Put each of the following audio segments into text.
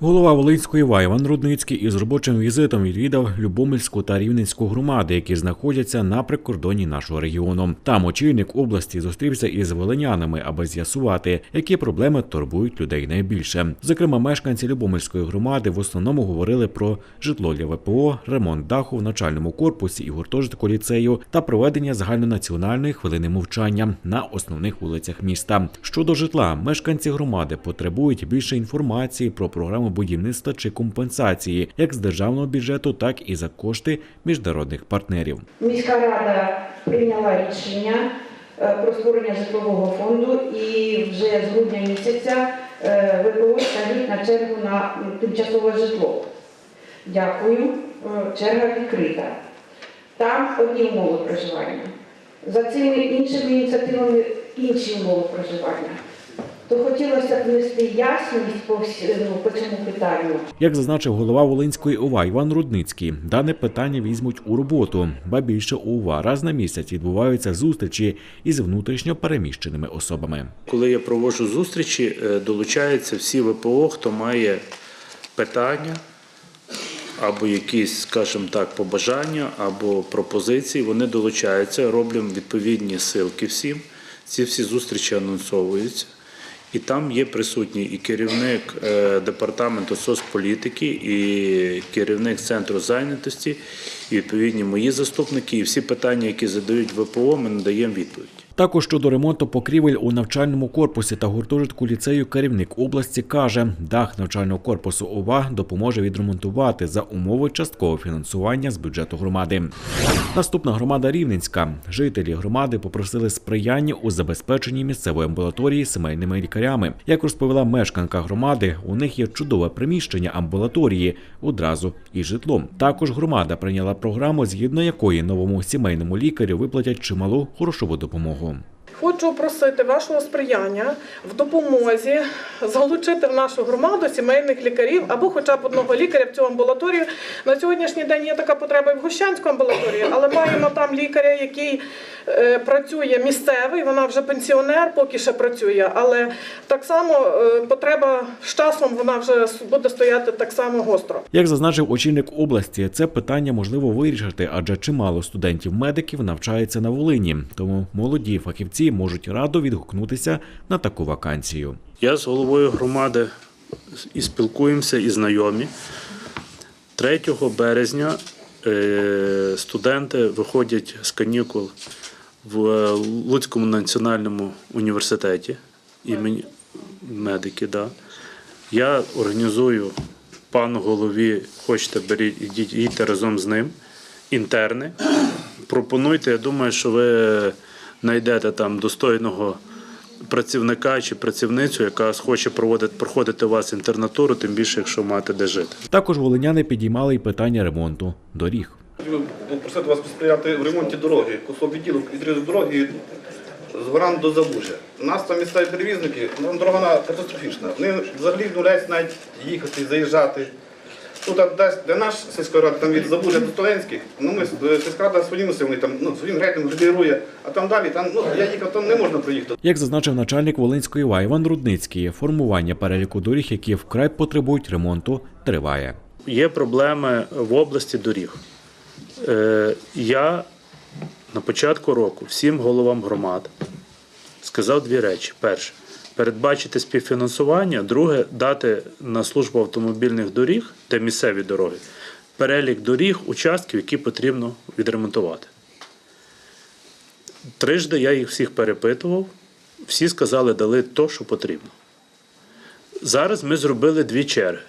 Голова Волинської ва Іван Рудницький із робочим візитом відвідав Любомельську та Рівненську громади, які знаходяться на прикордоні нашого регіону. Там очільник області зустрівся із волинянами, аби з'ясувати, які проблеми турбують людей найбільше. Зокрема, мешканці Любомельської громади в основному говорили про житло для ВПО, ремонт даху в навчальному корпусі і гуртожитку ліцею та проведення загальнонаціональної хвилини мовчання на основних вулицях міста. Щодо житла, мешканці громади потребують більше інформації про програму будівництва чи компенсації, як з державного бюджету, так і за кошти міжнародних партнерів. Міська рада прийняла рішення е, про створення житлового фонду і вже з грудня місяця е, ВПО ставить на чергу на тимчасове житло. Дякую, Е, черга відкрита. Там одні умови проживання. За цими іншими ініціативами інші умови проживання. То хотілося б внести ясність по, всі- ну, по цьому питанню. Як зазначив голова Волинської ОВА Іван Рудницький, дане питання візьмуть у роботу. Ба більше у ОВА раз на місяць відбуваються зустрічі із внутрішньо переміщеними особами. Коли я проводжу зустрічі, е, долучаються всі ВПО, хто має питання або якісь, скажімо так, побажання або пропозиції. Вони долучаються, роблять відповідні силки всім. Ці всі зустрічі анонсовуються. І там є присутній і керівник е, департаменту соцполітики, і керівник центру зайнятості, і відповідні мої заступники, і всі питання, які задають ВПО, ми надаємо відповідь. Також щодо ремонту покрівель у навчальному корпусі та гуртожитку ліцею керівник області каже, дах навчального корпусу ОВА допоможе відремонтувати за умови часткового фінансування з бюджету громади. Наступна громада Рівненська. Жителі громади попросили сприяння у забезпеченні місцевої амбулаторії сімейними лікарями. Як розповіла мешканка громади, у них є чудове приміщення амбулаторії одразу із житлом. Також громада прийняла програму, згідно якої новому сімейному лікарю виплатять чималу грошову допомогу. Хочу просити вашого сприяння в допомозі залучити в нашу громаду сімейних лікарів або хоча б одного лікаря в цю амбулаторію. На сьогоднішній день є така потреба і в Гущанську амбулаторію, але маємо там лікаря, який працює місцевий, вона вже пенсіонер, поки ще працює, але так само е, потреба з часом вона вже буде стояти так само гостро. Як зазначив очільник області, це питання можливо вирішити, адже чимало студентів-медиків навчається на Волині, тому молоді фахівці можуть радо відгукнутися на таку вакансію. Я з головою громади і спілкуємося, і знайомі. 3 березня е, студенти виходять з канікул в Луцькому національному університеті імені медики. Да. Я організую пану голові, хочете беріть, ідіть, їдьте разом з ним, інтерни. Пропонуйте, я думаю, що ви знайдете там достойного працівника чи працівницю, яка хоче проводити, проходити у вас інтернатуру, тим більше, якщо маєте де жити. Також волиняни підіймали й питання ремонту доріг. Хотів би попросити вас посприяти в ремонті дороги, кусок відділок відрізок дороги з Горан до Забужя. У нас там місцеві перевізники, нам дорога вона катастрофічна. Вони взагалі відмовляються навіть їхати, заїжджати. Ну, десь, де наш сільська рада, там від Забужа до Столенських, ну ми е, сільська рада своїми силами там ну, своїм грейтом генерує, а там далі, там ну я їхав, там не можна проїхати. Як зазначив начальник Волинської ва Іван Рудницький, формування переліку доріг, які вкрай потребують ремонту, триває. Є проблеми в області доріг. Е, я на початку року всім головам громад сказав дві речі: перше, передбачити співфінансування, друге, дати на службу автомобільних доріг, де місцеві дороги, перелік доріг, участків, які потрібно відремонтувати. Трижди я їх всіх перепитував, всі сказали, дали то, що потрібно. Зараз ми зробили дві черги.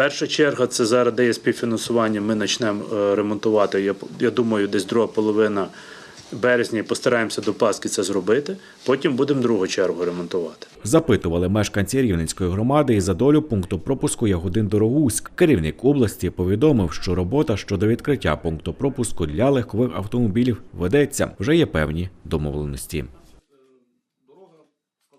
Перша черга це зараз, де є співфінансування, ми почнемо е, ремонтувати. Я, я думаю, десь друга половина березня постараємося до Пасхи це зробити. Потім будемо другу чергу ремонтувати. Запитували мешканці Рівненської громади і за долю пункту пропуску Ягодин Дорогуськ. Керівник області повідомив, що робота щодо відкриття пункту пропуску для легкових автомобілів ведеться. Вже є певні домовленості.